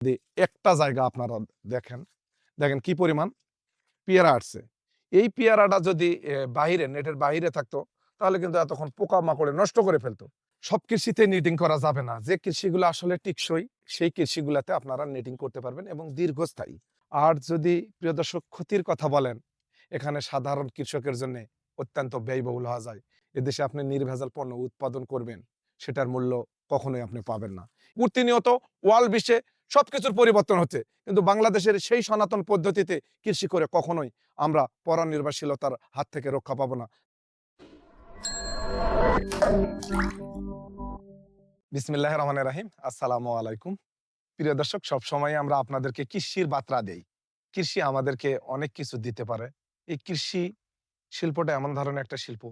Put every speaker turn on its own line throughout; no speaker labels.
যদি একটা জায়গা আপনারা দেখেন দেখেন কি পরিমাণ? পেয়ারা আসছে এই পেয়ারাটা যদি এ, বাইরে নেটের বাইরে থাকতো তাহলে কিন্তু এতক্ষণ পোকা মাকড়ে নষ্ট করে ফেলতো। সব কৃষিতে নিটিং করা যাবে না। যে কৃষিগুলো আসলে টিকসই সেই কৃষিগুলাতে আপনারা নেটিং করতে পারবেন এবং দীর্ঘস্থায়ী। আর যদি প্রিয় দর্শক ক্ষতির কথা বলেন এখানে সাধারণ কৃষকের জন্য অত্যন্ত ব্যয়বহুল হওয়া যায়। এদেশে আপনি নির্ভেজাল পণ্য উৎপাদন করবেন সেটার মূল্য কখনোই আপনি পাবেন না। প্রতিনিয়ত ওয়ার্ল্ড বিশ্বে সবকিছুর পরিবর্তন হচ্ছে। কিন্তু বাংলাদেশের সেই সনাতন পদ্ধতিতে কৃষি করে কখনোই আমরা পরনির্ভরশীলতার হাত থেকে রক্ষা পাবো না। বিসমিল্লাহ রহমান রাহিম। আসসালামু আলাইকুম। প্রিয় দর্শক, সবসময় আমরা আপনাদেরকে কৃষির বার্তা দেই। কৃষি আমাদেরকে অনেক কিছু দিতে পারে। এই কৃষি শিল্পটা এমন ধরনের একটা শিল্প।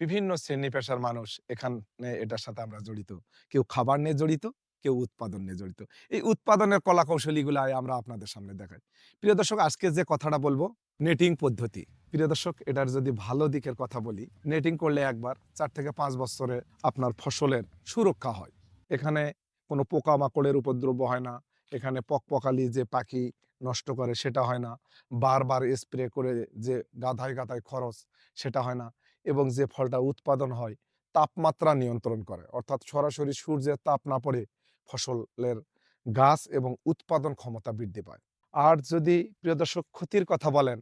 বিভিন্ন শ্রেণি পেশার মানুষ এখানে এটার সাথে আমরা জড়িত। কেউ খাবার নিয়ে জড়িত কেউ উৎপাদন নিয়ে জড়িত। এই উৎপাদনের কলা কৌশলীগুলো আমরা আপনাদের সামনে দেখাই। প্রিয় দর্শক, আজকে যে কথাটা বলব, নেটিং পদ্ধতি। প্রিয় দর্শক, এটার যদি ভালো দিকের কথা বলি, নেটিং করলে একবার চার থেকে পাঁচ বছরে আপনার ফসলের সুরক্ষা হয়। এখানে কোনো পোকামাকড়ের উপদ্রব হয় না, এখানে পকপকালি যে পাখি নষ্ট করে সেটা হয় না, বারবার স্প্রে করে যে গাধায় গাধায় খরচ সেটা হয় না এবং যে ফলটা উৎপাদন হয়, তাপমাত্রা নিয়ন্ত্রণ করে। অর্থাৎ সরাসরি সূর্যের তাপ না পড়ে ফসলের গাছ এবং উৎপাদন ক্ষমতা বৃদ্ধি পায়। আর যদি প্রিয় দর্শক ক্ষতির কথা বলেন,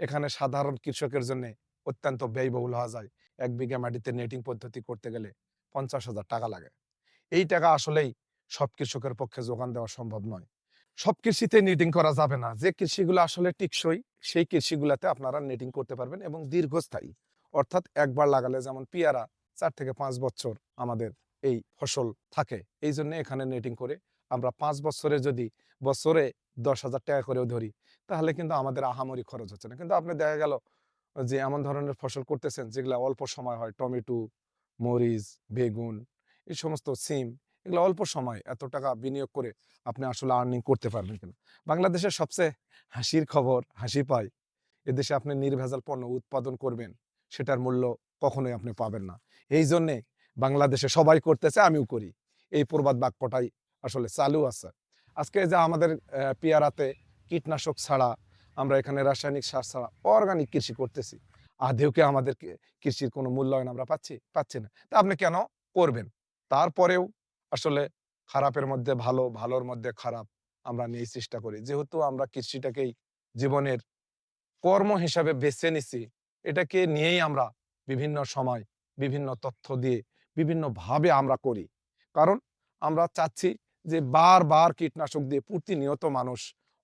এখানে সাধারণ কৃষকের জন্য অত্যন্ত ব্যয়বহুল হওয়া যায়। এক বিঘা মাটিতে নেটিং পদ্ধতি করতে গেলে পঞ্চাশ হাজার টাকা লাগে। এই টাকা আসলেই সব কৃষকের পক্ষে যোগান দেওয়া সম্ভব নয়। সব কৃষিতে নেটিং করা যাবে না। যে কৃষিগুলো আসলে টিকসই, সেই কৃষিগুলাতে আপনারা নেটিং করতে পারবেন এবং দীর্ঘস্থায়ী। অর্থাৎ একবার লাগালে যেমন পেয়ারা, চার থেকে পাঁচ বছর আমাদের এই ফসল থাকে। এই জন্য এখানে নেটিং করে আমরা পাঁচ বছরে যদি বছরে দশ হাজার টাকা করেও ধরি, তাহলে কিন্তু আমাদের আহামরি খরচ হচ্ছে না। কিন্তু আপনি দেখা গেল যে এমন ধরনের ফসল করতেছেন, যেগুলো অল্প সময় হয়, টমেটো, মরিচ, বেগুন, এই সমস্ত সিম, এগুলো অল্প সময় এত টাকা বিনিয়োগ করে আপনি আসলে আর্নিং করতে পারবেন কিনা? বাংলাদেশের সবচেয়ে হাসির খবর, হাসি পায় এদেশে আপনি নির্ভেজাল পণ্য উৎপাদন করবেন, সেটার মূল্য কখনোই আপনি পাবেন না। এই জন্যে বাংলাদেশে সবাই করতেছে, আমিও করি। এই প্রবাদ বাক্যটাই আসলে চালু আছে। আজকে যে আমাদের পেয়ারাতে কীটনাশক ছাড়া, আমরা এখানে রাসায়নিক সার ছাড়া অর্গানিক কৃষি করতেছি। আদেও কি আমাদের কৃষির কোনো মূল্যায়ন আমরা পাচ্ছি পাচ্ছি না। তা আপনি কেন করবেন? তারপরেও আসলে খারাপের মধ্যে ভালো, ভালোর মধ্যে খারাপ আমরা নিয়ে চেষ্টা করি। যেহেতু আমরা কৃষিটাকেই জীবনের কর্ম হিসাবে বেছে নিছি, এটাকে নিয়েই আমরা বিভিন্ন সময় বিভিন্ন তথ্য দিয়ে বিভিন্নভাবে আমরা করি। কারণ আমরা চাচ্ছি যে বারবার কীটনাশক দিয়ে প্রতিনিয়ত মানুষ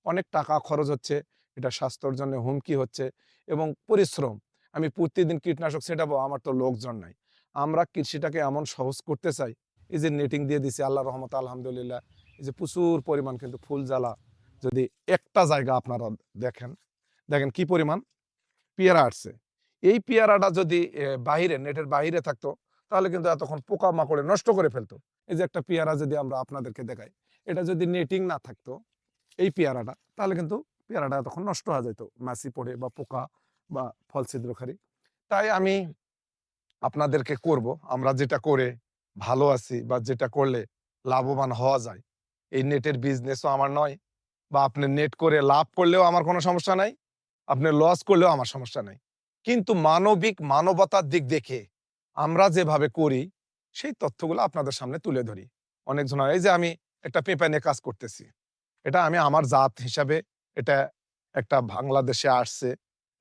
অনেক টাকা খরচ হচ্ছে এটা স্বাস্থ্যর জন্য হুমকি হচ্ছে এবং পরিশ্রম। আমি প্রতিদিন কীটনাশক ছেটাবো আমার তো লোকজন নাই। আমরা কৃষিটাকে এমন সহজ করতে চাই এই যে নেটিং দিয়ে দিছি আল্লাহ রহমত আলহামদুলিল্লাহ এই যে প্রচুর পরিমাণ কিন্তু ফুল জ্বালা যদি একটা জায়গা আপনারা দেখেন দেখেন কি পরিমাণ পেয়ারা আসছে এই পেয়ারাটা যদি এ, বাইরে নেটের বাইরে থাকতো তাহলে কিন্তু এতক্ষণ পোকা মাকড়ে নষ্ট করে ফেলতো। এই যে একটা পেয়ারা যদি আমরা আপনাদেরকে দেখাই, এটা যদি নেটিং না থাকতো, এই পেয়ারাটা, তাহলে কিন্তু পেয়ারাটা এতক্ষণ নষ্ট হয়ে যেত। মাছি পড়ে বা পোকা বা ফল ছিদ্রকারী তাই আমি আপনাদেরকে করব, আমরা যেটা করে ভালো আছি বা যেটা করলে লাভবান হওয়া যায়, এই নেটের বিজনেসও আমার নয় বা আপনি নেট করে লাভ করলেও আমার কোনো সমস্যা নাই, আপনি লস করলেও আমার সমস্যা নাই। কিন্তু মানবিক মানবতার দিক দেখে আমরা যেভাবে করি, সেই তথ্যগুলো আপনাদের সামনে তুলে ধরি। অনেকজন এই যে আমি একটা পেপার নিয়ে কাজ করতেছি। এটা আমি আমার জাত হিসাবে এটা একটা বাংলাদেশে আসছে।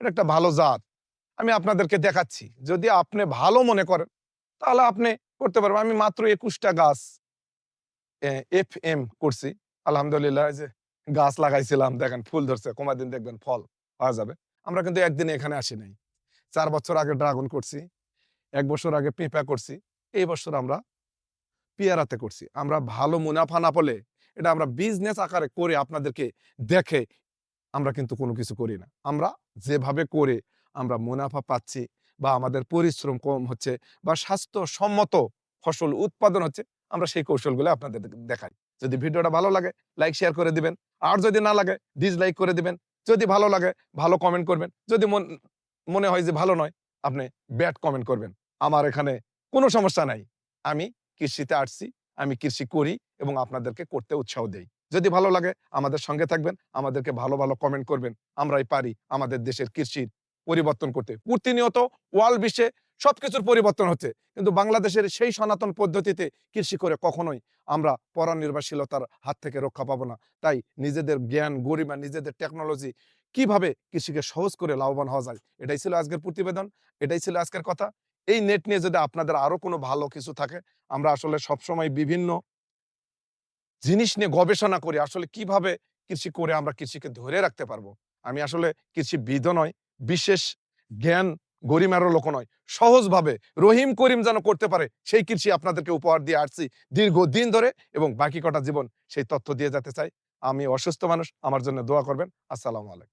এটা একটা ভালো জাত। আমি আপনাদেরকে দেখাচ্ছি। যদি আপনি ভালো মনে করেন, তাহলে আপনি করতে পারবেন। আমি মাত্র একুশটা গাছ এফ এম করছি। আলহামদুলিল্লাহ যে গাছ লাগাইছিলাম। দেখেন, ফুল ধরছে। কমা দিন দেখবেন ফল পাওয়া যাবে। আমরা কিন্তু একদিন এখানে আসি নাই। চার বছর আগে ড্রাগন করছি। এক বছর আগে পেঁপা করছি, এই বছর আমরা পেয়ারাতে করছি। আমরা ভালো মুনাফা না পেলে এটা আমরা বিজনেস আকারে করে আপনাদেরকে দেখে আমরা কিন্তু কোনো কিছু করি না। আমরা যেভাবে করে আমরা মুনাফা পাচ্ছি বা আমাদের পরিশ্রম কম হচ্ছে বা স্বাস্থ্যসম্মত ফসল উৎপাদন হচ্ছে, আমরা সেই কৌশলগুলো আপনাদের দেখাই। যদি ভিডিওটা ভালো লাগে লাইক শেয়ার করে দিবেন। আর যদি না লাগে ডিসলাইক করে দিবেন। যদি ভালো লাগে, ভালো কমেন্ট করবেন। যদি মন- হয় যে ভালো নয়, আপনি ব্যাড কমেন্ট করবেন। আমার এখানে কোনো সমস্যা নাই। আমি কৃষিতে আসছি, আমি কৃষি করি এবং আপনাদেরকে করতে উৎসাহ দেই। যদি ভালো লাগে আমাদের সঙ্গে থাকবেন, আমাদেরকে ভালো ভালো কমেন্ট করবেন। আমরাই পারি আমাদের দেশের কৃষির পরিবর্তন করতে। প্রতিনিয়ত ওয়ার্ল্ড বিশ্বে সবকিছুর পরিবর্তন হচ্ছে। কিন্তু বাংলাদেশের সেই সনাতন পদ্ধতিতে কৃষি করে কখনোই আমরা পরনির্ভরশীলতার হাত থেকে রক্ষা পাবো না। তাই নিজেদের জ্ঞান, গরিমা, নিজেদের টেকনোলজি কীভাবে কৃষিকে সহজ করে লাভবান হওয়া যায়? এটাই ছিল আজকের প্রতিবেদন, এটাই ছিল আজকের কথা। এই নেট নিয়ে যদি আপনাদের আরও কোনো ভালো কিছু থাকে, আমরা আসলে সবসময় বিভিন্ন জিনিস নিয়ে গবেষণা করি, আসলে কীভাবে কৃষি করে আমরা কৃষিকে ধরে রাখতে পারব। আমি আসলে কৃষিবিদ নয়, বিশেষ জ্ঞান গরিমারও লোক নয়, সহজভাবে রহিম করিম যেন করতে পারে, সেই কৃষি আপনাদেরকে উপহার দিয়ে আসছি দীর্ঘ দিন ধরে এবং বাকি কটা জীবন সেই তথ্য দিয়ে যেতে চাই। আমি অসুস্থ মানুষ, আমার জন্য দোয়া করবেন। আসসালামু আলাইকুম।